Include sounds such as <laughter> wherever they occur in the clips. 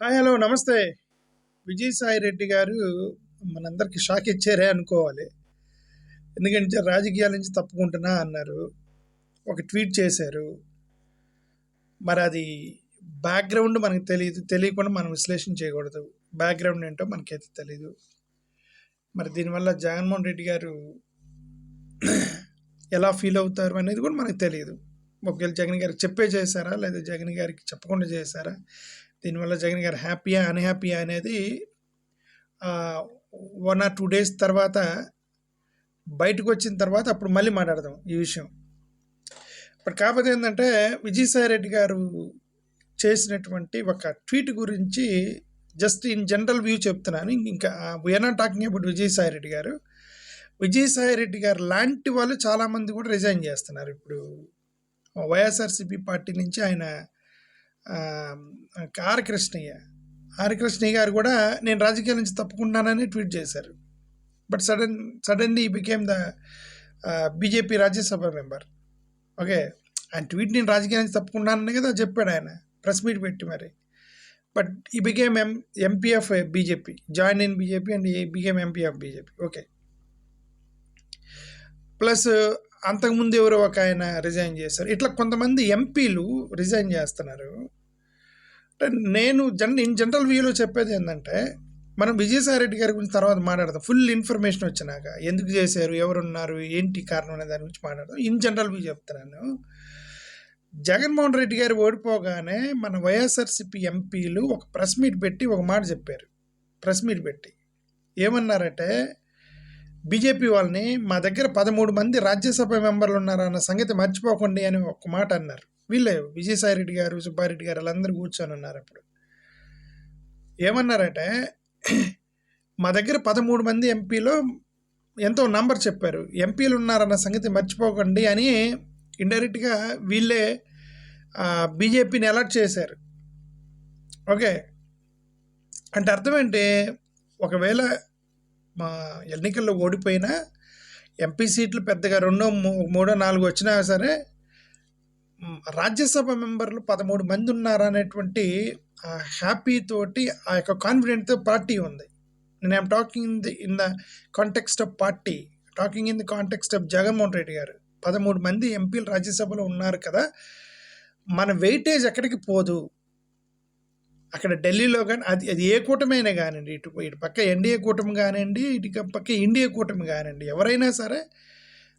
Hi hello నమస్తే. విజయసాయి రెడ్డి గారు మనందరికి షాక్ ఇచ్చారే అనుకోవాలి. ఎందుకంటే రాజకీయాల నుంచి తప్పుకుంటున్నా అన్నారు. ఒక ట్వీట్ చేశారు. మరి అది బ్యాక్గ్రౌండ్ మనకు తెలియదు తెలియకుండా మనం విశ్లేషణ చేయకూడదు. బ్యాక్గ్రౌండ్ ఏంటో మనకైతే తెలియదు మరి దీనివల్ల జగన్మోహన్ రెడ్డి గారు ఎలా ఫీల్ అవుతారు అనేది కూడా మనకు తెలియదు ఒకవేళ జగన్ గారికి చెప్పే చేశారా లేదా జగన్ గారికి చెప్పకుండా చేశారా దీనివల్ల జగన్ గారు హ్యాపీయా అన్హ్యాపీయా అనేది వన్ ఆర్ టూ డేస్ తర్వాత బయటకు వచ్చిన తర్వాత అప్పుడు మళ్ళీ మాట్లాడదాం ఈ విషయం. ఇప్పుడు కాకపోతే ఏంటంటే విజయసాయి రెడ్డి గారు చేసినటువంటి ఒక ట్వీట్ గురించి జస్ట్ ఇన్ జనరల్ వ్యూ చెప్తున్నాను. ఇంకా we are not talking about Vijayasai Reddy garu. Vijayasai Reddy గారు లాంటి వాళ్ళు చాలామంది కూడా రిజైన్ చేస్తున్నారు. ఇప్పుడు వైఎస్ఆర్సీపీ పార్టీ నుంచి ఆయన ఆర్ కృష్ణయ్య ఆర్ కృష్ణయ్య గారు కూడా నేను రాజకీయాల నుంచి తప్పుకుంటానని ట్వీట్ చేశారు. But sudden suddenly became the BJP Rajya Sabha member. Okay? ఆయన ట్వీట్ నేను రాజకీయాల నుంచి తప్పుకున్నానని కదా చెప్పాడు ఆయన. ప్రెస్ మీట్ పెట్టి మరి. బట్ ఈ became M MP of BJP join in BJP and ఈ became MP of BJP okay? Plus అంతకుముందు ఎవరో ఒక ఆయన రిజైన్ చేశారు. ఇట్లా కొంతమంది ఎంపీలు రిజైన్ చేస్తున్నారు. అంటే నేను జన్ ఇన్ జనరల్ వ్యూలో చెప్పేది ఏంటంటే మనం విజయసాయి రెడ్డి గారి గురించి తర్వాత మాట్లాడదాం. ఫుల్ ఇన్ఫర్మేషన్ వచ్చినాక ఎందుకు చేశారు ఎవరున్నారు ఏంటి కారణం అనే దాని గురించి మాట్లాడదాం. ఇన్ జనరల్ వ్యూ చెప్తున్నాను. జగన్మోహన్ రెడ్డి గారు ఓడిపోగానే మన వైఎస్ఆర్సిపి ఎంపీలు ఒక ప్రెస్ మీట్ పెట్టి ఒక మాట చెప్పారు. ప్రెస్ మీట్ పెట్టి. ఏమన్నారంటే బీజేపీ వాళ్ళని మా దగ్గర పదమూడు మంది రాజ్యసభ మెంబర్లు ఉన్నారన్న సంగతి మర్చిపోకండి అని ఒక మాట అన్నారు. వీళ్ళే విజయసాయి రెడ్డి గారు సుబ్బారెడ్డి గారు వాళ్ళందరూ కూర్చొని ఉన్నారు అప్పుడు. ఏమన్నారంటే? మా దగ్గర పదమూడు మంది ఎంపీలో ఎంతో నంబర్ చెప్పారు. ఎంపీలు ఉన్నారన్న సంగతి మర్చిపోకండి అని ఇండైరెక్ట్గా వీళ్ళే బీజేపీని అలర్ట్ చేశారు. ఓకే. అంటే అర్థం ఏంటి? ఒకవేళ మా ఎన్నికల్లో ఓడిపోయినా ఎంపీ సీట్లు పెద్దగా రెండో మూ- మూడో నాలుగు వచ్చినా సరే రాజ్యసభ మెంబర్లు పదమూడు మంది ఉన్నారనేటువంటి ఆ హ్యాపీ తోటి ఆ యొక్క కాన్ఫిడెంట్తో పార్టీ ఉంది. నేను I'm talking in the in the context of party talking in the context of Jaganmohan Reddy garu. పదమూడు మంది ఎంపీలు రాజ్యసభలో ఉన్నారు కదా మన వెయిటేజ్ ఎక్కడికి పోదు? అక్కడ ఢిల్లీలో కానీ అది అది ఏ కూటమైనా కానివ్వండి ఇటు ఇటు పక్క ఎన్డీఏ కూటమి కానివ్వండి ఇటు పక్క ఇండియా కూటమి కానివ్వండి ఎవరైనా సరే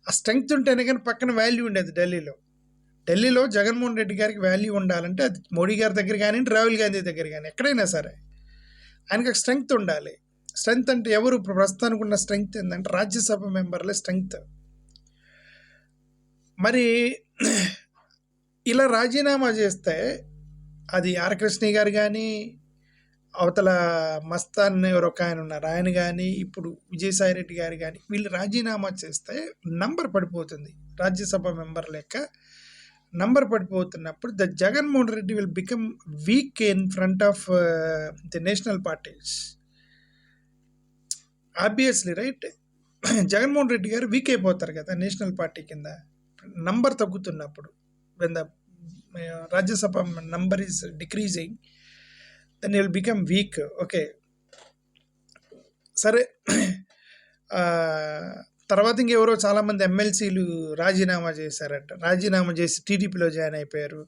ఆ స్ట్రెంగ్త్ ఉంటేనే కానీ పక్కన వాల్యూ ఉండేది ఢిల్లీలో. ఢిల్లీలో జగన్మోహన్ రెడ్డి గారికి వాల్యూ ఉండాలంటే అది మోడీ గారి దగ్గర కానివ్వండి రాహుల్ గాంధీ దగ్గర కానీ ఎక్కడైనా సరే ఆయనకి స్ట్రెంగ్త్ ఉండాలి. స్ట్రెంగ్త్ అంటే ఎవరు? ఇప్పుడు ప్రస్తుతానికి ఉన్న స్ట్రెంగ్త్ ఏంటంటే రాజ్యసభ మెంబర్లే స్ట్రెంగ్త్. మరి ఇలా రాజీనామా చేస్తే అది ఆర్ గారు కానీ అవతల మస్తాన్ ఎవరో ఒక ఆయన ఉన్నారు. ఆయన కానీ ఇప్పుడు విజయసాయి రెడ్డి గారు కానీ వీళ్ళు రాజీనామా చేస్తే నంబర్ పడిపోతుంది. రాజ్యసభ మెంబర్ లెక్క number పడిపోతున్నప్పుడు the Jaganmohan Reddy will become weak in front of the national parties. Obviously right? <clears throat> Jaganmohan Reddy garu weak అయిపోతారు కదా నేషనల్ పార్టీ కింద. Number తగ్గుతున్నప్పుడు. When the Rajya Sabha number is decreasing then will become weak okay సరే. తర్వాత ఇంకెవరో చాలామంది ఎమ్మెల్సీలు రాజీనామా చేశారట. రాజీనామా చేసి టీడీపీలో జాయిన్ అయిపోయారు.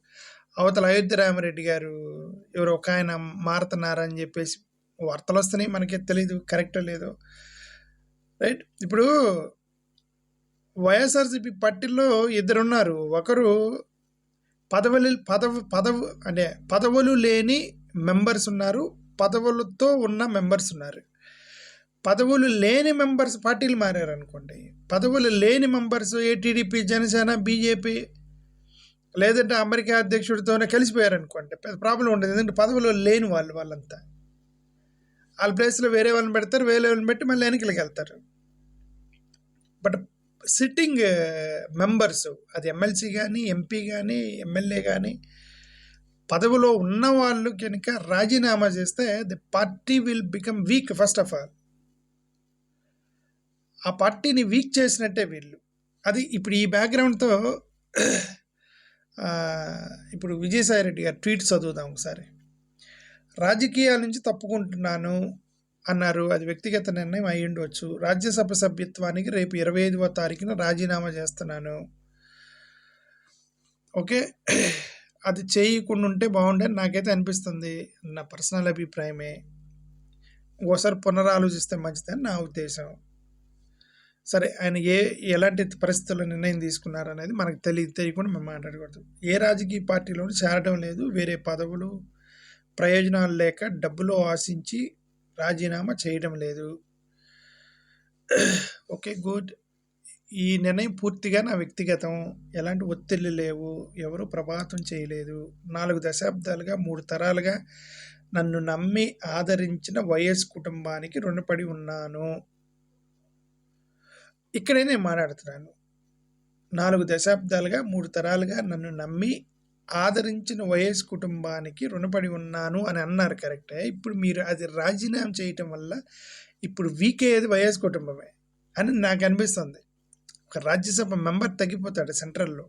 అవతల అయోధ్య రామరెడ్డి గారు ఎవరో ఒక ఆయన మారుతున్నారని చెప్పేసి వార్తలు వస్తున్నాయి. మనకి తెలియదు కరెక్టో లేదో. రైట్? ఇప్పుడు వైఎస్ఆర్సీపీ పార్టీలో ఇద్దరు ఉన్నారు ఒకరు పదవులు పదవి పదవు అంటే పదవులు లేని మెంబర్స్ ఉన్నారు పదవులతో ఉన్న మెంబర్స్ ఉన్నారు. పదవులు లేని మెంబర్స్ పార్టీలు మారారు అనుకోండి పదవులు లేని మెంబర్స్ ఏ టీడీపీ జనసేన బీజేపీ లేదంటే అమెరికా అధ్యక్షుడితోనే కలిసిపోయారు అనుకోండి పెద్ద ప్రాబ్లం ఉండదు. ఎందుకంటే పదవులు లేని వాళ్ళు వాళ్ళంతా. వాళ్ళ ప్లేస్లో వేరే వాళ్ళని పెడతారు వేరే వాళ్ళని పెట్టి మళ్ళీ వెనకలికి వెళ్తారు. బట్ సిట్టింగ్ మెంబర్స్ uh, అది ఎమ్మెల్సీ కానీ ఎంపీ కానీ ఎమ్మెల్యే కానీ పదవిలో ఉన్న వాళ్ళు కనుక రాజీనామా చేస్తే the party will become weak first of all ఆ పార్టీని వీక్ చేసినట్టే వీళ్ళు. అది ఇప్పుడు ఈ బ్యాక్గ్రౌండ్తో ఇప్పుడు విజయసాయి రెడ్డి గారు ట్వీట్ చదువుదాం ఒకసారి. రాజకీయాల నుంచి తప్పుకుంటున్నాను అన్నారు. అది వ్యక్తిగత నిర్ణయం అయి ఉండవచ్చు రాజ్యసభ సభ్యత్వానికి రేపు ఇరవై ఐదవ తారీఖున రాజీనామా చేస్తున్నాను. ఓకే. అది చేయకుండా ఉంటే బాగుండని నాకైతే అనిపిస్తుంది. నా పర్సనల్ అభిప్రాయమే. ఓసారి పునరాలోచిస్తే మంచిదని నా ఉద్దేశం. సరే ఆయన ఏ ఎలాంటి పరిస్థితుల్లో నిర్ణయం తీసుకున్నారు అనేది మనకు తెలియ తెలియకుండా మేము మాట్లాడకూడదు. ఏ రాజకీయ పార్టీలోనూ చేరడం లేదు. వేరే పదవులు ప్రయోజనాలు లేక డబ్బులు ఆశించి రాజీనామా చేయడం లేదు. Okay good. ఈ నిర్ణయం పూర్తిగా నా వ్యక్తిగతం. ఎలాంటి ఒత్తిళ్ళు లేవు. ఎవరు ప్రభావితం చేయలేదు. నాలుగు దశాబ్దాలుగా మూడు తరాలుగా నన్ను నమ్మి ఆదరించిన వైఎస్ కుటుంబానికి రుణపడి ఉన్నాను. ఇక్కడే నేను మాట్లాడుతున్నాను. నాలుగు దశాబ్దాలుగా మూడు తరాలుగా నన్ను నమ్మి ఆదరించిన వైఎస్ కుటుంబానికి రుణపడి ఉన్నాను అని అన్నారు కరెక్టే. ఇప్పుడు మీరు అది రాజీనామా చేయటం వల్ల ఇప్పుడు వీకేది వైఎస్ కుటుంబమే అని నాకు అనిపిస్తుంది. ఒక రాజ్యసభ మెంబర్ తగ్గిపోతాడు సెంట్రల్లో.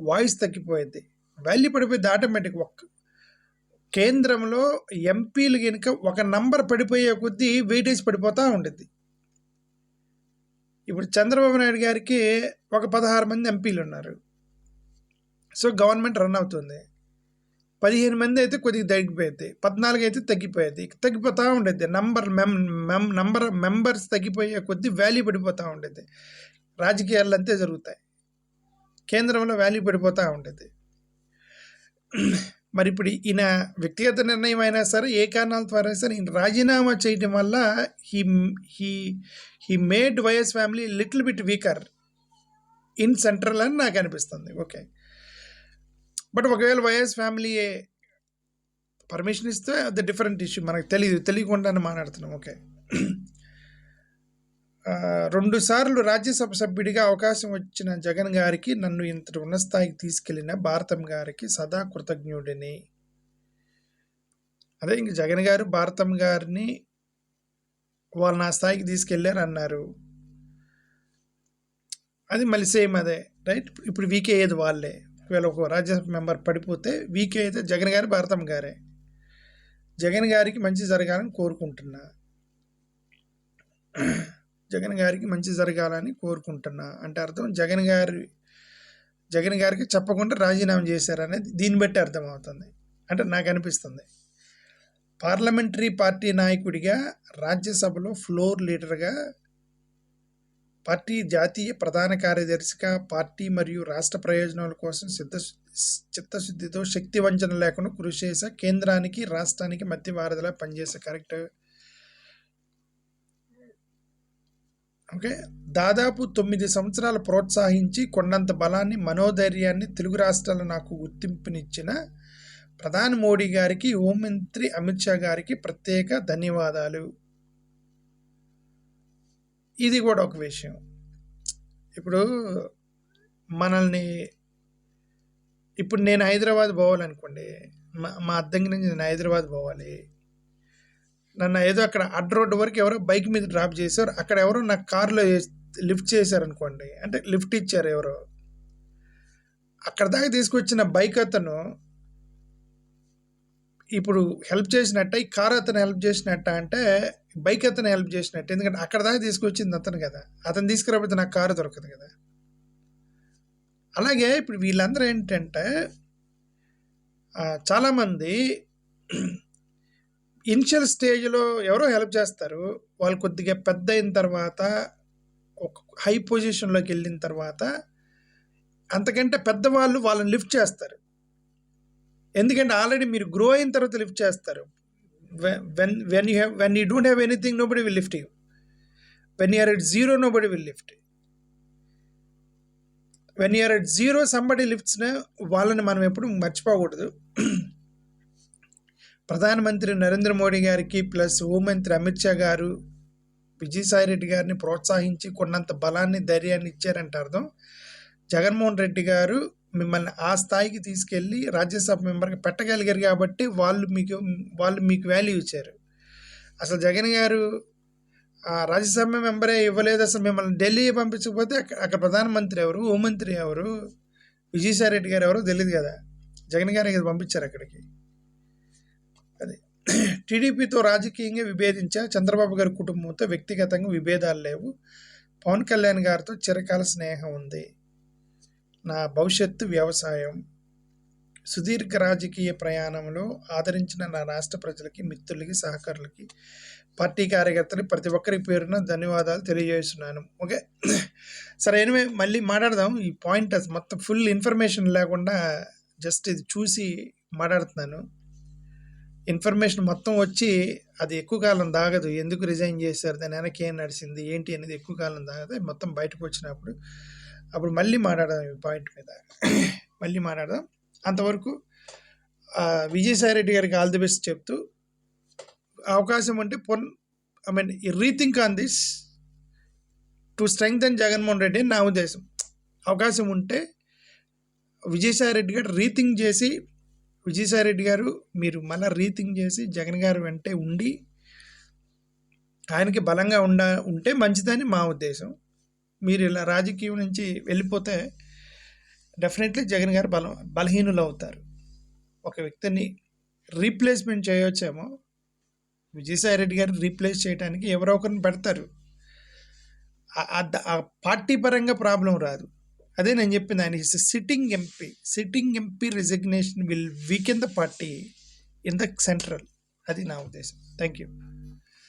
వాయిస్ తగ్గిపోయేది వాల్యూ పడిపోయింది ఆటోమేటిక్ ఒక్క కేంద్రంలో ఎంపీలు కనుక ఒక నంబర్ పడిపోయే కొద్దీ వెయిటేజ్ పడిపోతూ ఉండేది ఇప్పుడు చంద్రబాబు నాయుడు గారికి ఒక పదహారు మంది ఎంపీలు ఉన్నారు సో గవర్నమెంట్ రన్ అవుతుంది. పదిహేను మంది అయితే కొద్దిగా తగ్గిపోయింది పద్నాలుగు అయితే తగ్గిపోయేది తగ్గిపోతూ ఉండేది. నంబర్ మెం మెం నంబర్ మెంబర్స్ తగ్గిపోయే కొద్దీ వాల్యూ పడిపోతూ ఉండేది. రాజకీయాలు అంతే జరుగుతాయి. కేంద్రంలో వాల్యూ పడిపోతూ ఉండేది. మరి ఇప్పుడు ఈయన వ్యక్తిగత నిర్ణయం అయినా సరే ఏ కారణాల ద్వారా సరే ఈయన రాజీనామా చేయడం వల్ల he he he made YS family little bit weaker in central అని నాకు అనిపిస్తుంది. ఓకే బట్ ఒకవేళ వైఎస్ ఫ్యామిలీ పర్మిషన్ ఇస్తే అది డిఫరెంట్ ఇష్యూ. మనకు తెలియదు తెలియకుండానే మాట్లాడుతున్నాం. ఓకే. రెండు సార్లు రాజ్యసభ సభ్యుడిగా అవకాశం వచ్చిన జగన్ గారికి నన్ను ఇంతటి ఉన్న స్థాయికి తీసుకెళ్ళిన భారతం గారికి సదా కృతజ్ఞుడిని. అదే ఇంక జగన్ గారు భారతం గారిని వాళ్ళు నా స్థాయికి తీసుకెళ్ళారు అన్నారు అది మళ్ళీ సేమ్ అదే రైట్? ఇప్పుడు వీకే ఏది వాళ్ళే. ఒకవేళ ఒక రాజ్యసభ మెంబర్ పడిపోతే వీకే అయితే జగన్ గారి భారతం గారే. జగన్ గారికి మంచి జరగాలని కోరుకుంటున్నా. జగన్ గారికి మంచి జరగాలని కోరుకుంటున్నా. అంటే అర్థం జగన్ గారి జగన్ గారికి చెప్పకుండా రాజీనామా చేశారనేది దీన్ని బట్టి అర్థమవుతుంది. అంటే నాకు అనిపిస్తుంది. పార్లమెంటరీ పార్టీ నాయకుడిగా రాజ్యసభలో ఫ్లోర్ లీడర్గా పార్టీ జాతీయ ప్రధాన కార్యదర్శిగా పార్టీ మరియు రాష్ట్ర ప్రయోజనాల కోసం సిద్ధ చిత్తశుద్ధితో శక్తి వంచన లేకుండా కృషి చేసే కేంద్రానికి రాష్ట్రానికి మధ్య వారధిలా పనిచేసే కరెక్ట్ ఓకే. దాదాపు తొమ్మిది సంవత్సరాలు ప్రోత్సహించి కొండంత బలాన్ని మనోధైర్యాన్ని తెలుగు రాష్ట్రాలు నాకు గుర్తింపునిచ్చిన ప్రధాని మోడీ గారికి హోంమంత్రి అమిత్ షా గారికి ప్రత్యేక ధన్యవాదాలు. ఇది కూడా ఒక విషయం. ఇప్పుడు మనల్ని ఇప్పుడు నేను హైదరాబాద్ పోవాలనుకోండి మా మా అద్దంకి నుంచి నేను హైదరాబాద్ పోవాలి. నన్ను ఏదో అక్కడ అడ్ రోడ్ వరకు ఎవరో బైక్ మీద డ్రాప్ చేశారు అక్కడ ఎవరో నా కార్లో లిఫ్ట్ చేశారు అనుకోండి అంటే లిఫ్ట్ ఇచ్చారు ఎవరో. అక్కడ దాకా తీసుకొచ్చిన బైక్ అతను ఇప్పుడు హెల్ప్ చేసినట్ట ఈ కార్ అతను హెల్ప్ చేసినట్ట అంటే బైక్ అతను హెల్ప్ చేసినట్టు. ఎందుకంటే అక్కడ దాకా తీసుకొచ్చింది అతను కదా. అతను తీసుకురాకపోతే నాకు కారు దొరకదు కదా. అలాగే ఇప్పుడు వీళ్ళందరూ ఏంటంటే చాలామంది ఇనిషియల్ స్టేజ్లో ఎవరో హెల్ప్ చేస్తారు. వాళ్ళు కొద్దిగా పెద్ద అయిన తర్వాత ఒక హై పొజిషన్లోకి వెళ్ళిన తర్వాత అంతకంటే పెద్దవాళ్ళు వాళ్ళని లిఫ్ట్ చేస్తారు. ఎందుకంటే ఆల్రెడీ మీరు గ్రో అయిన తర్వాత లిఫ్ట్ చేస్తారు. When when you have when you don't have anything nobody will lift you when you're at zero nobody will lift when you're at zero somebody లిఫ్ట్స్ని వాళ్ళని మనం ఎప్పుడు మర్చిపోకూడదు. ప్రధానమంత్రి నరేంద్ర మోడీ గారికి ప్లస్ హోంమంత్రి అమిత్ షా గారు విజయసాయి రెడ్డి గారిని ప్రోత్సహించి కొన్నంత బలాన్ని ధైర్యాన్ని ఇచ్చారంటే అర్థం. జగన్మోహన్ రెడ్డి గారు మిమ్మల్ని ఆ స్థాయికి తీసుకెళ్ళి రాజ్యసభ మెంబర్గా పెట్టగలిగారు కాబట్టి వాళ్ళు మీకు వాళ్ళు మీకు వాల్యూ ఇచ్చారు. అసలు జగన్ గారు రాజ్యసభ మెంబరే ఇవ్వలేదు. అసలు మిమ్మల్ని ఢిల్లీ పంపించకపోతే అక్కడ అక్కడ ప్రధానమంత్రి ఎవరు హోంమంత్రి ఎవరు విజయసాయి రెడ్డి గారు ఎవరో తెలియదు కదా. జగన్ గారు పంపించారు అక్కడికి. అది. టీడీపీతో రాజకీయంగా విభేదించా చంద్రబాబు గారి కుటుంబంతో వ్యక్తిగతంగా విభేదాలు లేవు. పవన్ కళ్యాణ్ గారితో చిరకాల స్నేహం ఉంది. నా భవిష్యత్తు వ్యవసాయం సుదీర్ఘ రాజకీయ ప్రయాణంలో ఆదరించిన నా రాష్ట్ర ప్రజలకి మిత్రులకి సహకారులకి పార్టీ కార్యకర్తలకి ప్రతి ఒక్కరి పేరున ధన్యవాదాలు తెలియజేస్తున్నాను. ఓకే? సరే ఎనివే మళ్ళీ మాట్లాడదాం. ఈ పాయింట్ మొత్తం ఫుల్ ఇన్ఫర్మేషన్ లేకుండా జస్ట్ ఇది చూసి మాట్లాడుతున్నాను. ఇన్ఫర్మేషన్ మొత్తం వచ్చి అది ఎక్కువ కాలం దాగదు. ఎందుకు రిజైన్ చేశారు? దాని వెనక్కి ఏం నడిచింది ఏంటి అనేది ఎక్కువ కాలం దాగదు. మొత్తం బయటకు వచ్చినప్పుడు అప్పుడు మళ్ళీ మాట్లాడదాం ఈ పాయింట్ మీద. మళ్ళీ మాట్లాడదాం. అంతవరకు విజయసాయి రెడ్డి గారికి ఆల్ ది బెస్ట్ చెప్తూ అవకాశం ఉంటే పొన్ I mean rethink on this to strengthen Jaganmohan Reddy అని నా ఉద్దేశం. అవకాశం ఉంటే విజయసాయి రెడ్డి గారు రీథింక్ చేసి విజయసాయి రెడ్డి గారు మీరు మళ్ళీ రీథింక్ చేసి జగన్ గారు వెంటే ఉండి ఆయనకి బలంగా ఉండ ఉంటే మంచిదని మా ఉద్దేశం. మీరు ఇలా రాజకీయం నుంచి వెళ్ళిపోతే డెఫినెట్లీ జగన్ గారు బలం బలహీనులు అవుతారు ఒక వ్యక్తిని రీప్లేస్మెంట్ చేయవచ్చేమో విజయసాయి రెడ్డి గారిని రీప్లేస్ చేయడానికి ఎవరో ఒకరిని పెడతారు. ఆ- పార్టీ పరంగా ప్రాబ్లం రాదు. అదే నేను చెప్పింది ఆయన sitting MP sitting MP resignation will weaken the party in the central అది నా ఉద్దేశం. Thank you